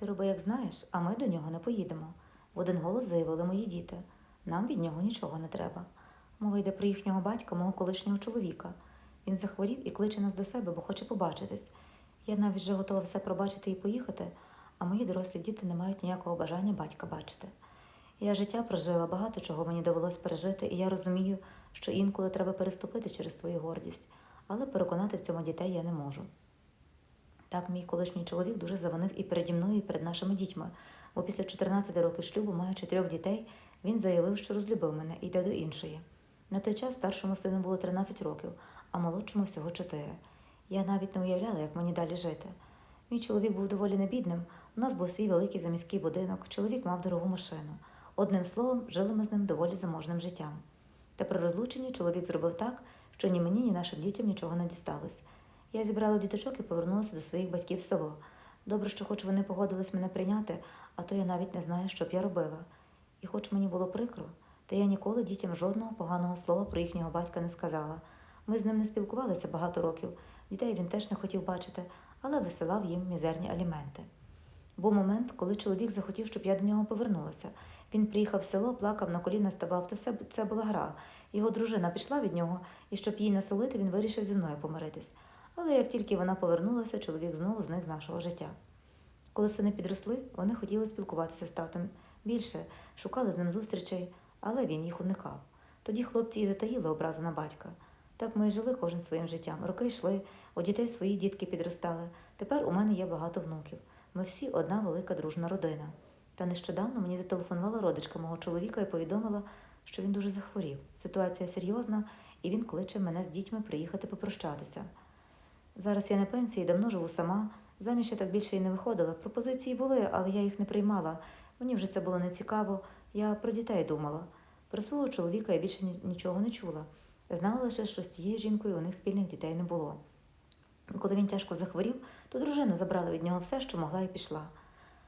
Ти роби, як знаєш, а ми до нього не поїдемо. В один голос заявили мої діти. Нам від нього нічого не треба. Мова йде про їхнього батька, мого колишнього чоловіка. Він захворів і кличе нас до себе, бо хоче побачитись. Я навіть вже готова все пробачити і поїхати, а мої дорослі діти не мають ніякого бажання батька бачити. Я життя прожила, багато чого мені довелось пережити, і я розумію, що інколи треба переступити через свою гордість, але переконати в цьому дітей я не можу. Так, мій колишній чоловік дуже завинив і переді мною, і перед нашими дітьми, бо після 14 років шлюбу, маючи трьох дітей, він заявив, що розлюбив мене і йде до іншої. На той час старшому сину було 13 років, а молодшому всього 4. Я навіть не уявляла, як мені далі жити. Мій чоловік був доволі небідним, у нас був свій великий заміський будинок, чоловік мав дорогу машину. Одним словом, жили ми з ним доволі заможним життям. Та при розлученні чоловік зробив так, що ні мені, ні нашим дітям нічого не дісталось. Я зібрала діточок і повернулася до своїх батьків в село. Добре, що хоч вони погодились мене прийняти, а то я навіть не знаю, що б я робила. І хоч мені було прикро, та я ніколи дітям жодного поганого слова про їхнього батька не сказала. Ми з ним не спілкувалися багато років, дітей він теж не хотів бачити, але висилав їм мізерні аліменти. Був момент, коли чоловік захотів, щоб я до нього повернулася. Він приїхав в село, плакав, на коліна ставав, то все це була гра. Його дружина пішла від нього, і щоб її насолити, він вирішив зі мною помиритись. Але як тільки вона повернулася, чоловік знову зник з нашого життя. Коли сини підросли, вони хотіли спілкуватися з татом більше, шукали з ним зустрічей, але він їх уникав. Тоді хлопці і затаїли образу на батька. Так ми і жили кожен своїм життям. Роки йшли, у дітей свої дітки підростали. Тепер у мене є багато внуків. Ми всі одна велика дружна родина. Та нещодавно мені зателефонувала родичка мого чоловіка і повідомила, що він дуже захворів. Ситуація серйозна, і він кличе мене з дітьми приїхати попрощатися. Зараз я на пенсії, давно живу сама. Заміж я так більше і не виходила. Пропозиції були, але я їх не приймала. Мені вже це було не цікаво. Я про дітей думала. Про свого чоловіка я більше нічого не чула. Знала лише, що з цією жінкою у них спільних дітей не було. Коли він тяжко захворів, то дружина забрала від нього все, що могла, і пішла.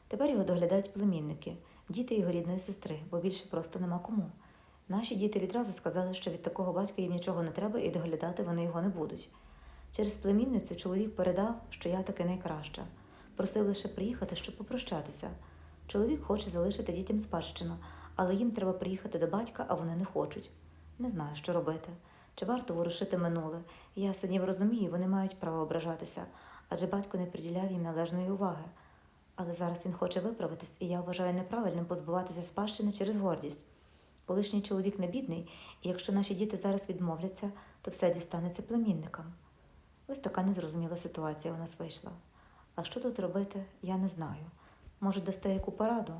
Тепер його доглядають племінники, діти його рідної сестри, бо більше просто нема кому. Наші діти відразу сказали, що від такого батька їм нічого не треба і доглядати вони його не будуть. Через племінницю чоловік передав, що я таки найкраща. Просив лише приїхати, щоб попрощатися. Чоловік хоче залишити дітям спадщину, але їм треба приїхати до батька, а вони не хочуть. Не знаю, що робити. Чи варто ворушити минуле? Я синів розумію, вони мають право ображатися, адже батько не приділяв їм належної уваги. Але зараз він хоче виправитись, і я вважаю неправильним позбуватися спадщини через гордість. Колишній чоловік не бідний, і якщо наші діти зараз відмовляться, то все дістанеться племінникам. Ось така незрозуміла ситуація у нас вийшла. А що тут робити, я не знаю. Може, дасте яку пораду?